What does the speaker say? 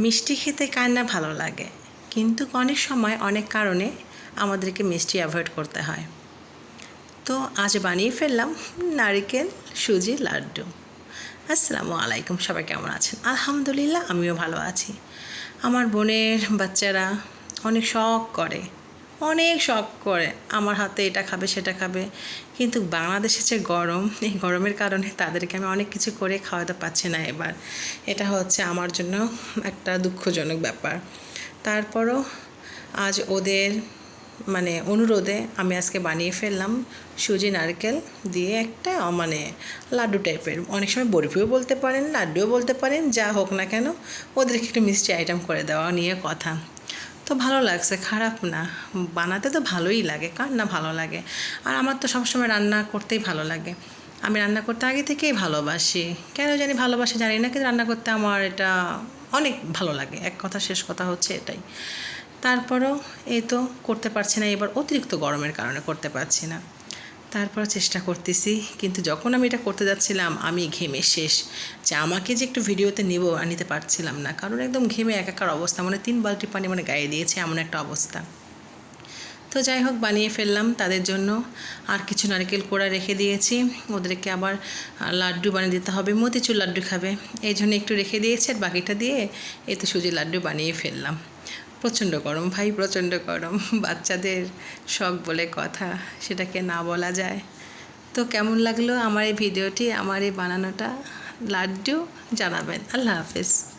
মিষ্টি খেতে কার না ভালো লাগে, কিন্তু অনেক সময় অনেক কারণে আমাদেরকে মিষ্টি অ্যাভয়েড করতে হয়। তো আজ বানিয়ে ফেললাম নারিকেল, সুজি, লাড্ডু। আসসালামু আলাইকুম, সবাই কেমন আছেন? আলহামদুলিল্লাহ, আমিও ভালো আছি। আমার বোনের বাচ্চারা অনেক শখ করে অনেক শখ করে, আমার হাতে এটা খাবে, সেটা খাবে। কিন্তু বাংলাদেশে যে গরম, এই গরমের কারণে তাদেরকে আমি অনেক কিছু করে খাওয়াতে পারছি না এবার। এটা হচ্ছে আমার জন্য একটা দুঃখজনক ব্যাপার। তারপরও আজ ওদের মানে অনুরোধে আমি আজকে বানিয়ে ফেললাম সুজি নারকেল দিয়ে একটা মানে লাড্ডু টাইপের। অনেক সময় বরফিও বলতে পারেন, লাড্ডুও বলতে পারেন, যা হোক না কেন, ওদেরকে একটু মিষ্টি আইটেম করে দেওয়া নিয়ে কথা। তো ভালো লাগছে, খারাপ না। বানাতে তো ভালোই লাগে, কার না ভালো লাগে? আর আমার তো সবসময় রান্না করতেই ভালো লাগে। আমি রান্না করতে আগে থেকেই ভালোবাসি। কেন জানি ভালোবাসি জানি না, কিন্তু রান্না করতে আমার এটা অনেক ভালো লাগে। এক কথা, শেষ কথা হচ্ছে এটাই। তারপরও এই তো করতে পারছি না, এবার অতিরিক্ত গরমের কারণে করতে পারছি না। তারপর চেষ্টা করতেছি, কিন্তু যখন আমি এটা করতে যাচ্ছিলাম, আমি ঘেমে শেষ। যে আমাকে যে একটু ভিডিওতে নেব আর নিতে পারছিলাম না। কারণ একদম ঘেমে একাকার অবস্থা মানে তিন বালতি পানি মানে গায়ে দিয়েছে এমন একটা অবস্থা। তো যাই হোক, বানিয়ে ফেললাম তাদের জন্য। আর কিছু নারকেল কোড়া রেখে দিয়েছি। ওদেরকে আবার লাড্ডু বানিয়ে দিতে হবে। মতিচুর লাড্ডু খাবে। এই জন্য একটু রেখে দিয়েছি আর বাকিটা দিয়ে এই তো সুজি লাড্ডু বানিয়ে ফেললাম। প্রচণ্ড গরম, ভাই প্রচণ্ড গরম। বাচ্চাদের শখ বলে কথা, সেটাকে না বলা যায়। তো কেমন লাগল আমার এই ভিডিওটি, আমার এই বানানোটা? লাড্ডু জানাবেন। আল্লাহ হাফেজ।